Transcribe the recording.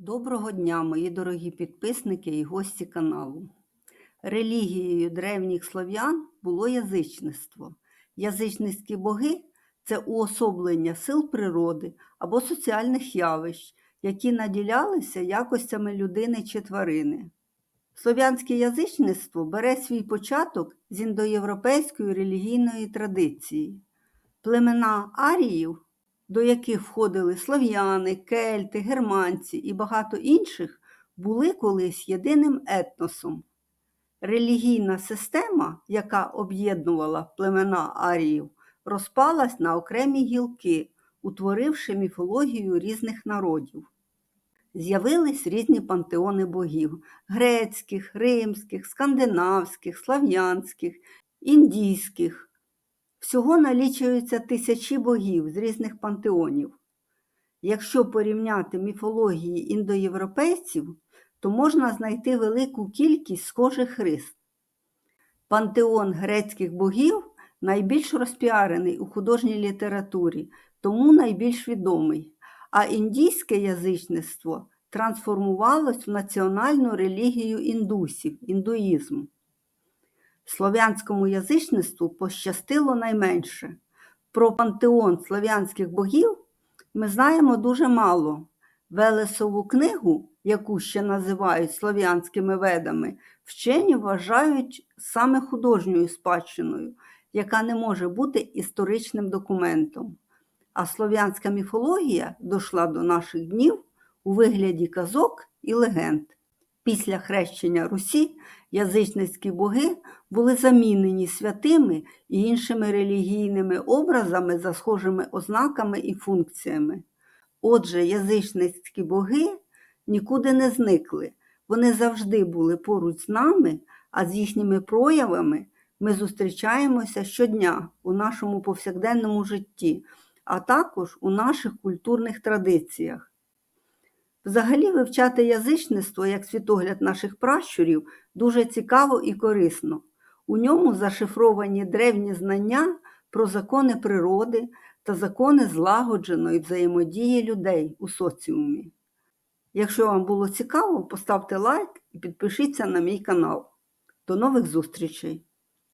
Доброго дня, мої дорогі підписники і гості каналу. Релігією древніх слов'ян було язичництво. Язичницькі боги це уособлення сил природи або соціальних явищ, які наділялися якостями людини чи тварини. Слов'янське язичництво бере свій початок з індоєвропейської релігійної традиції. Племена аріїв до яких входили слов'яни, кельти, германці і багато інших, були колись єдиним етносом. Релігійна система, яка об'єднувала племена аріїв, розпалась на окремі гілки, утворивши міфологію різних народів. З'явились різні пантеони богів грецьких, римських, скандинавських, слав'янських, індійських. Всього налічуються тисячі богів з різних пантеонів. Якщо порівняти міфології індоєвропейців, то можна знайти велику кількість схожих рис. Пантеон грецьких богів найбільш розпіарений у художній літературі, тому найбільш відомий, а індійське язичництво трансформувалось в національну релігію індусів індуїзм. Слов'янському язичництву пощастило найменше. Про пантеон слов'янських богів ми знаємо дуже мало. Велесову книгу, яку ще називають слов'янськими ведами, вчені вважають саме художньою спадщиною, яка не може бути історичним документом. А слов'янська міфологія дійшла до наших днів у вигляді казок і легенд. Після хрещення Русі язичницькі боги були замінені святими і іншими релігійними образами за схожими ознаками і функціями. Отже, язичницькі боги нікуди не зникли, вони завжди були поруч з нами, а з їхніми проявами ми зустрічаємося щодня у нашому повсякденному житті, а також у наших культурних традиціях. Взагалі вивчати язичництво як світогляд наших пращурів дуже цікаво і корисно. У ньому зашифровані древні знання про закони природи та закони злагодженої взаємодії людей у соціумі. Якщо вам було цікаво, поставте лайк і підпишіться на мій канал. До нових зустрічей!